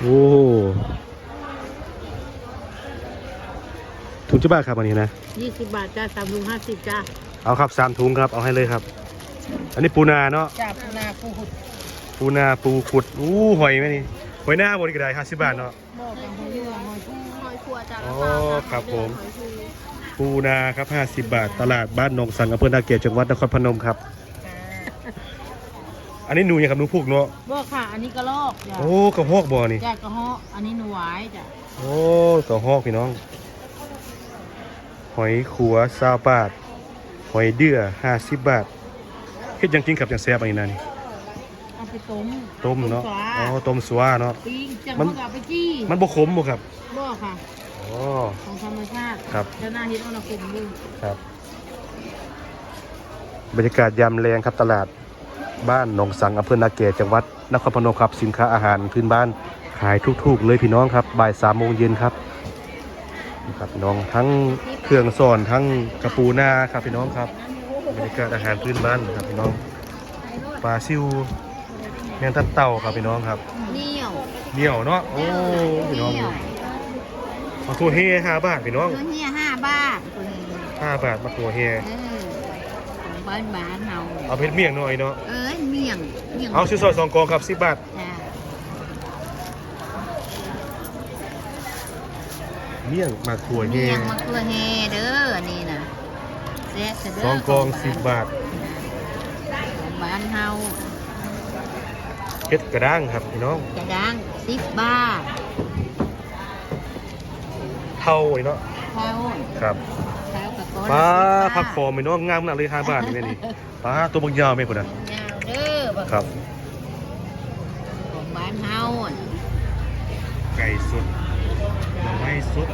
โอ้ถุงจะบ้าทครับอันนี้นะยี่สิบบาทจ้าสามลุงห้าสิบจ้าเอาครับสามถุงครับเอาให้เลยครับ อันนี้ปูนาเนาะจ้าปูนาปูหุดปูนาปูขุดอู้หอยไหมนี่หอยหน้าบริกระไดห้าสิบบาทเนาะบอกกันหอยเรือหอยปูหอยขัวจ้าอ๋อราคาครับผมหอยปูปูนาครับห้าสิบบาท ตลาดบ้านหนองสังอำเภอนาเกตจังหวัดนครพนมครับ อันนี้หนูยังครับหนูพูกเนาะบอกค่ะ อันนี้กระลอกจ้าโอ้กระหอกบ่อนี่ จ้ากระเหาะอันนี้หนูหวายจ้าโอ้กระหอกพี่น้อง หอยขัวซาวบาท หอยเดือห้าสิบบาทเฮ็ดหยังกินกับจังแซ่บอันนี้นะนี่ เอาไปต้มต้มเนาะ ปลอ๋อ ต้มสวาเนาะ ปิ้งจังมันพวกเอาไปจี้มันบ่ขมบ่ครับบอกค่ะ อ๋อ ของธรรมชาติครับแล้วหน้าเฮ็ดเอาหน้าผมดูครับ บรรยากาศยามแรงครับตลาด บ้านหนองสังอำเภอนาเกตจังหวัดนครพนมครับสินค้าอาหารพื้นบ้านขายทุกๆ เลยพี่น้องครับบ่ายสามโมงเย็นครับนี่ครับพี่น้องทั้งเครื่องสอนทั้งกระปูนาครับพี่น้องครับบรรยากาศอาหารพื้นบ้านครับพี่น้องปลาซิวแมงทับเต่าครับพี่น้องครับเหนียวเหนียวเนาะโอ้พี่น้องเหนียวมาตัวเฮห้าบาทพี่น้องตัวเนี้ยห้าบาทตัวนี้ห้าบาทมาตัวเฮเออของ บ้านบ้านเฮาเอาเพชรเมี่ยงหน่อยเนาะ เอ้ยเมี่ยงเมี่ยงเอาซื้อซอยสองกองครับสิบบาท จ้าเมี่ยงหมากถั่วเฮเมี่ยงมะเขือเฮเด้อนี่นะแซ่บเด้อสองกองสิบบาทของบ้านเฮาเฮ็ดกระด้างครับพี่น้องจะดังสิบบาทเท่าไอ้เนาะเท่าครับเท่ากับก้อน ปลาสิบบาทผักฟอมไอ้น้องงามขนาดเลยห้าบาทนี่แม่นี่ปลาตัวบางยาวไหมคนน่ะยาวเด้อบักครับของบ้านเฮาไก่สดหน่อไม้สด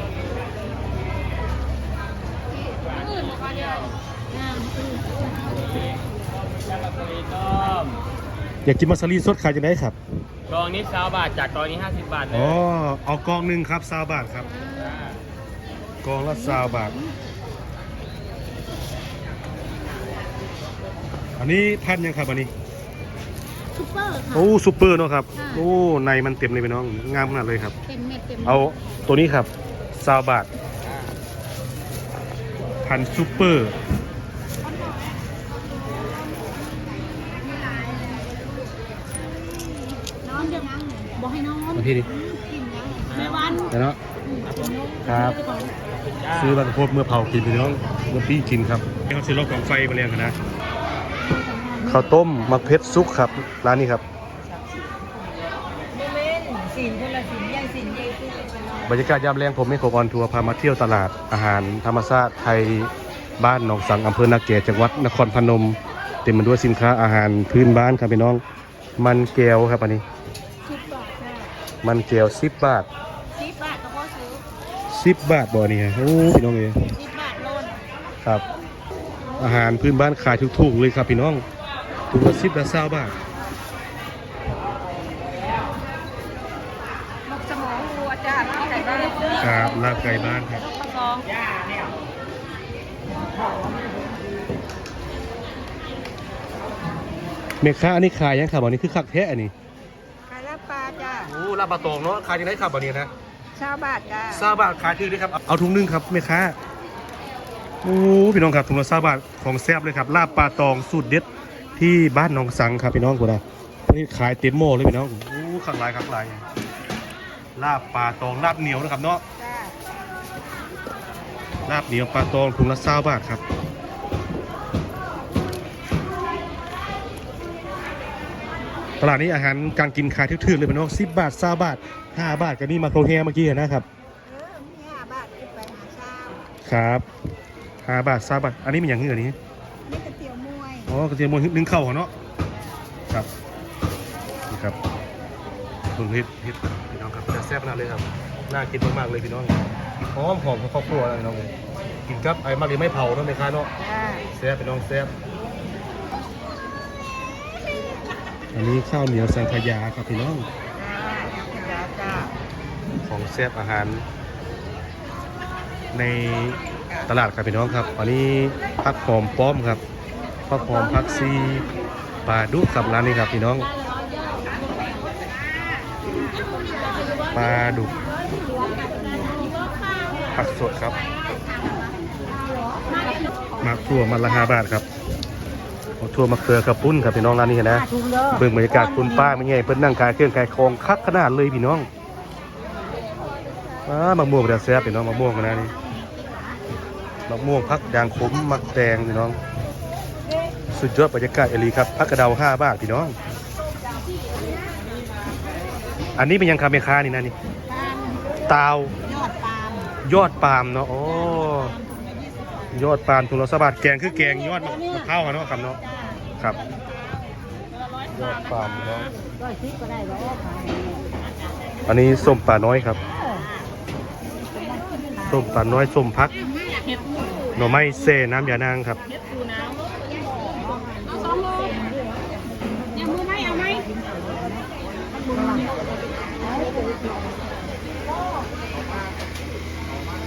อยากกินมัสลีสดขายจะได้ครับกองนี้สาวบาทจากกองนี้ 50 บาทเลยอ๋อเอากองหนึ่งครับซาวบาทครับ กองละซาวบาท อันนี้พันยังครับอันนี้ ซุปเปอร์ค่ะ โอ้ซูเปอร์เนาะครับ ค่ะ โอ้ในมันเต็มเลยพี่น้องงามขนาดเลยครับ เต็มเม็ดเต็มม็ดเอาตัวนี้ครับซาวบาทพันซูเปอร์นอนเดี๋ยวนั่งบอกให้นอนมาที่นี่กินยังแม่วันเดี๋ยวเนาะครับ ซื้อบางพวกเมื่อเผากินพี่น้องเมื่อพี่กินครับเขาซื้อรอบกองไฟมาเรียงกันนะ ข้าวต้มมักเพชรซุกครับ ร้านนี้ครับเล่นสินคนละสินใหญ่สินใหญ่คือบรรยากาศยามแรงผมไม่ขบออนทัวร์พามาเที่ยวตลาดอาหารธรรมชาติไทยบ้านหนองสังอำเภอนาเกตจังหวัดนครพนม เต็มไปด้วยสินค้าอาหารพื้นบ้านครับพี่น้อง มันแก้วครับอันนี้สิบบาทค่ะมันแก้วสิบบาทสิบบาทก็พอซื้อสิบบาทบ่อนี่ฮะโอ้พี่น้องเอยสิบบาทโลนครับ อาหารพื้นบ้านขายถูกๆเลยครับพี่น้อง ถุงละสิบละเศร้าบาทนกสมองวัวจ้าข้าวไก่บ้านครับลาบไก่บ้านครับข้าวซองเมค้าอันนี้ขายยังครับอันนี้คือคักแท้อันนี้ขายลาบปลาจ้าโอ้ลาบปลาตองเนาะขายยังไงครับอันนี้นะชาวบาทจ้าซาบาทขายถือด้วยครับ เอาถุงหนึงครับเมค้าโอ้พี่น้องครับถุงละซาบาทของแซ่บเลยครับลาบปลาตองสูตรเด็ด ที่บ้านหนองสังครับพี่น้องกูนะนี่ขายเต็มโม่เลยพี่น้องโอ้ข้างหลายข้างหลายลาบปลาตองลาบเหนียวนะครับเนาะจ้าลาบเหนียวปลาตองถุงละซาบาทครับตลาดนี้อาหารการกินขายทึกๆเลยพี่น้องสิบบาทซาบาทห้าบาทก็นี่มาโครเฮเมื่อกี้นะครับเออมีห้าบาทขึ้นไปหาเช้าครับห้าบาทซาบาทอันนี้เป็นอย่างนี้อันนี้ อ๋อกระเทียมมวยนึ่งเข้าวเหรอเนาะครับนี่ครับคุณเฮ็ดเฮ็ดพี่น้องครับจะแซ่บขนาดเลยครับน่ากินมากๆเลยพี่น้องหอมหอมของครอบครัวเลยพี่น้องเลยกินกับไอ้มากเลยไม่เผาเนาะไม่ค้าเนาะจ้าแซ่บพี่น้องแซ่บอันนี้ข้าวเหนียวสังขยาครับพี่น้องจ้าจ้าของแซ่บอาหาร ในตลาดครับพี่น้องครับ อันนี้ผักหอมป้อมครับ ผักหอมผักซีปลาดุกับร้านนี้ครับพี่น้องปลาดุกผักสดครับมาทั่วมันละห้าบาทครับเอาทั่วมาเขือกับปุ้นครับพี่น้องร้านนี้นะเบิ่งบรรยากาศคุณป้าไม่ไงเพิ่นนั่งขายเครื่องขายของคักขนาดเลยพี่น้องอ้ามะม่วงเดี๋ยวแซ่บพี่น้องมะม่วงนนะนี่มะม่วงพักยางขมมักแดงพี่น้อง สุดยอดบรรยากาศเอหลีครับพักกระเดาห้าบาทพี่น้อง อันนี้เป็นยังคาเมคานี่นะนี่ตาวยอดปาล์มยอดปาล์มเนาะโอ้ยอดปาล์มถุงละสบาทแกงคือแกงยอดมะมะพร้าวอะเนาะครับเนาะครับยอดปาล์มเนาะร้อยสิบก็ได้ร้อยขายอันนี้ส้มปลาน้อยครับส้มปลาน้อยส้มพักหน่อไม้เซน้ำยานางครับ ยังมือไหมเอาไหม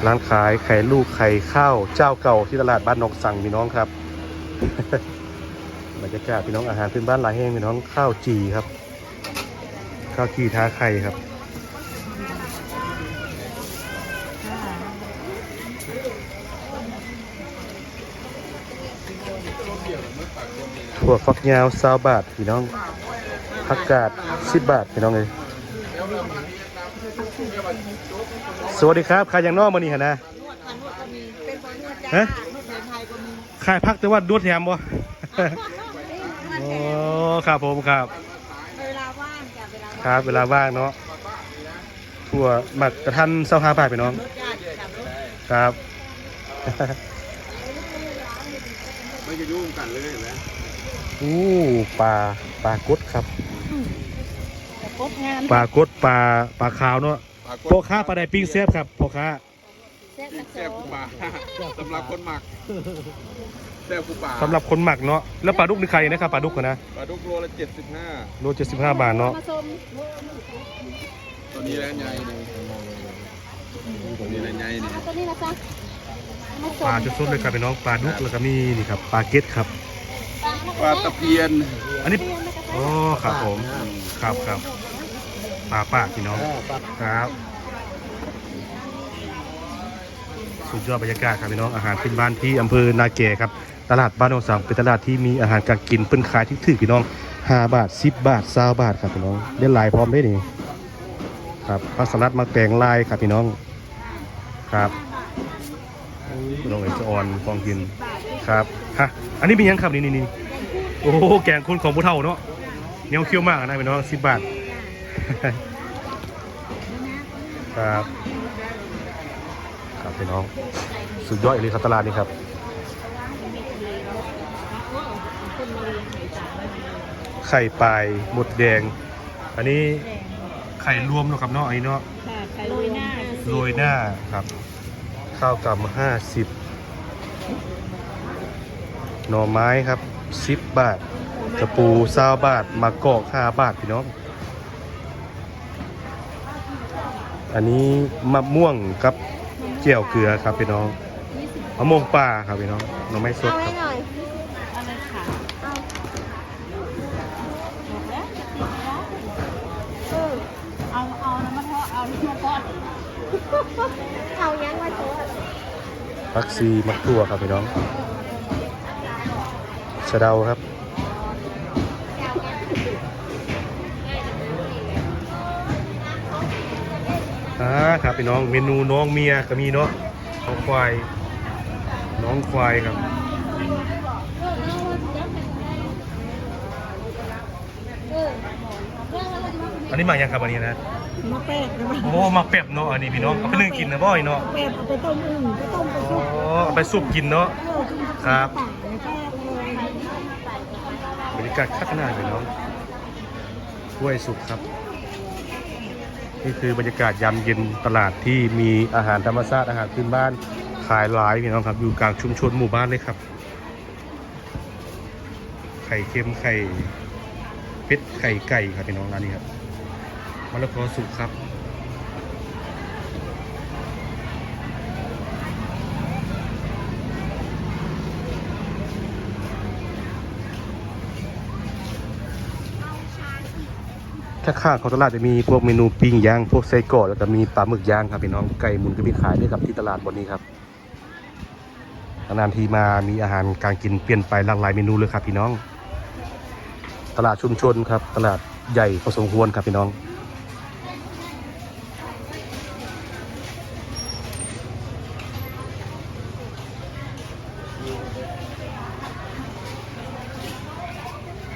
ร้านขายไข่ลูกไข่ข้าวเจ้าเก่าที่ตลาดบ้านนกสั่งพี่น้องครับบรรยากาศพี่น้องอาหารพื้นบ้านหลายแห่งพี่น้องข้าวจีครับ ข้าวจีท้าไข่ครับถั่วฝักยาวซาวบาทพี่น้องผักกาดสิบบาทพี่น้องเลย สวัสดีครับขายอย่างนอกมานี่ฮะนะฮะขายพักแต่ว่าดูดแถมบ่ โอ้ครับผมครับ เวลาว่างจ้ะเวลาครับ เวลาว่างเนาะถั่วหมักกระทันเศร้าห้าบาทพี่น้องญาติขับรถครับ ไม่จะยุ่งกันเลยเห็นไหมอู้ปลาปลากดครับครบงานปลากดปลาปลาขาวเนาะ ปลากพ่อค้าปลาไดปิ้งแซ่บครับพ่อค้าเซ็ตละแซ่บสกูองปลาสำหรับคนหมักแซ่บกูปลาสำหรับคนหมักเนาะแล้วปลาดุกนี่ใครนะครับปลาดุกอะนะปลาดุกโลละเจ็ดสิบห้าโลเจ็ดสิบห้าบาทเนาะมาชมตัวนี้แหละใหญ่นี่ตัวนี้แหละใหญ่นี่ตัวนี้นะจ๊ะมาชปลามจะสดเลยครับพี่น้องปลาดุกแล้วก็มีนี่ครับปลาเก็ตครับปลาตะเพียนอันนี้ อ๋อครับผมครับครับ ปลาปาพี่น้องครับ สุดยอดบรรยากาศครับพี่น้องอาหารพื้นบ้านที่อำเภอนาแก่ครับ ตลาดบ้านนองสังเป็นตลาดที่มีอาหารการกินเป็นขายที่ถือพี่น้อง5บาท10บาท20บาทครับพี่น้องได้หลายพร้อมได้นี่ครับผัสลัดมาแตงลายครับพี่น้องครับพี่น้องเอจออนฟองกินครับฮะอันนี้เป็นยังครับนี่นี่นี่โอ้โหแกงคนของผู้เฒ่าเนาะเนียวเคี้ยวมากนะพี่น้อง10บาท ครับครับพี่น้อง สุดยอดเลยครับตลาดนี้ครับไข่ปลายหมดแดง อันนี้ไข่รวมเนาะครับเนาะอันนี้เนาะค่ะไข่โรยหน้าโรยหน้าครับ ข้าวกำห้าสิบหน่อไม้ครับสิบบาทกระปูซาบาทมะกอกห้าบาทพี่น้อง อันนี้มะม่วงกับเจียวเกลือครับพี่น้องมะม่วงป่าครับพี่น้องหน่อไม้สดครับเอาเลยค่ะเอาเอาน้ำมันทอดเอาที่มาทอดเอายังมาทอดพักซีมักทั่วครับพี่น้องสะเดาครับ ครับพี่น้องเมนูน้องเมียก็มีเนาะน้องควาย น้องควายครับอันนี้มายังครับอันนี้นะมาแป้งนะโอ้มาเป็บเนาะอันนี้พี่น้องเอาไปนึ่งกินนะบ่อยเนาะแป้งเอาไปต้มอึ่งไปต้มไปอ๋อซุปเอาไปซุปกินเนาะเออกินกับครับป่าเลยแป้งเลยบรรยากาศคักขนาดพี่น้องห้วยสุกครับ นี่คือบรรยากาศยามเย็นตลาดที่มีอาหารธรรมชาติอาหารพื้นบ้านขายหลายพี่น้องครับ อยู่กลางชุมชนหมู่บ้านเลยครับ ไข่เค็มไข่เป็ดไข่ไก่ครับพี่น้องร้านนี้ครับมะละกอสุกครับ ถ้าข้างของตลาดจะมีพวกเมนูปิ้งย่าง พวกไส้กรอกแล้วก็มีปลาหมึกย่างครับพี่น้องไก่หมุนก็มีขายด้วยครับที่ตลาดวันนี้ครับนานทีมามีอาหารการกินเปลี่ยนไปหลากหลายเมนูเลยครับพี่น้อง ตลาดชุมชนครับ ตลาดใหญ่พอสมควรครับพี่น้อง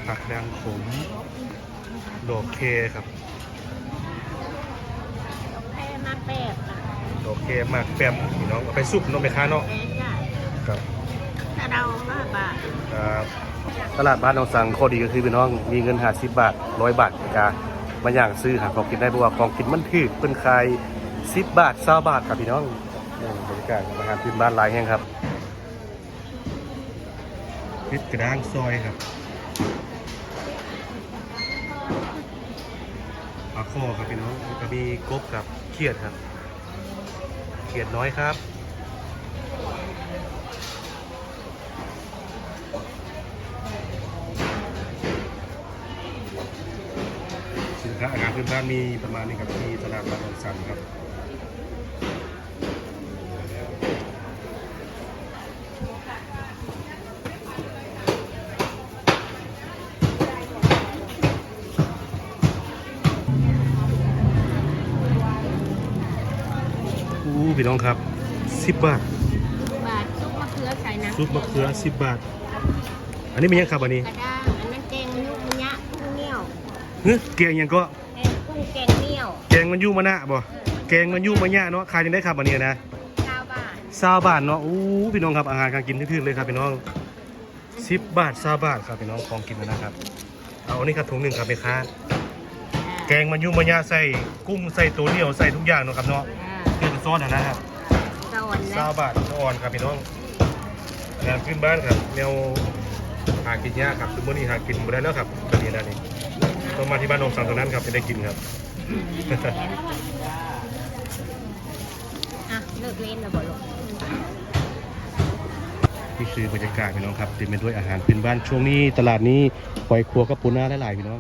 ผักดังขมดอก เคครับ แค่มาแปดอะดอกเคมากแปมพี่น้องเอาไปซุปเน้องไปค้าเนาะแม่จ้ะครับถ้าเรามาบาทครับตลาดบ้านหนองสังข้อดีก็คือพี่น้องมีเงินหาสิบบาทร้อยบาทกามาอย่างซื้อหาของกินได้เพราะว่าของกินมันถือเป็นขายสิบบาทเศร้าบาทครับพี่น้องนี่บรรยากาศอาหารพื้นบ้านหลายแห่งครับพริกกระด้างซอยครับ ลาข้อครับพี่น้องแล้วก็มีกบกับเขียดครับ เขียดน้อยครับสินค้าอาหารพื้นบ้านมีประมาณนี้ครับที่ตลาดบานหนองสันครับ พี่น้องครับ10บาทบาทซุปมะเขือใส่น้ำซุปมะเขือ10บาท อันนี้เป็นยังครับอันนี้กระด้างอันนั้นแกงยุกมะยะกุ้งเหนียวเฮ้ยแกงยังก็แกงกุ้งแกงเหนียวแกงมันยู่มะนะบ่แกงมันยู่มะย่าเนาะขายยังได้ครับอันนี้นะเก้าบาทซาวบาทเนาะอู้พี่น้องครับอาหารการกินทึ่ๆเลยครับพี่น้องสิบบาทซาวบาทครับพี่น้องของกินนะครับ เอาอันนี้ครับถุงหนึ่งครับแม่ค้าแกงมันยุ่มะยะใส่กุ้งใส่ตัวเหนียวใส่ทุกอย่างเนาะครับเนาะ เพื่อซอสอะนะครับสวรรค์ซาแล้ววบาทอ่อนครับพี่น้องงานขึ้นบ้านครับแนวหากินยากครับทุกมื้อนี้หากินบ่ได้แล้วครับตอนนี้นะนี่ต้องมาที่บ้านนงสังตรงนั้นครับจะได้กินครับ อะเลิกเล่นแล้วบ่ลูกนี่คือบรรยากาศพี่น้องครับเต็มไปด้วยอาหารพื้นบ้านช่วงนี้ตลาดนี้หอยครัวกับปูนาหลายๆพี่น้อง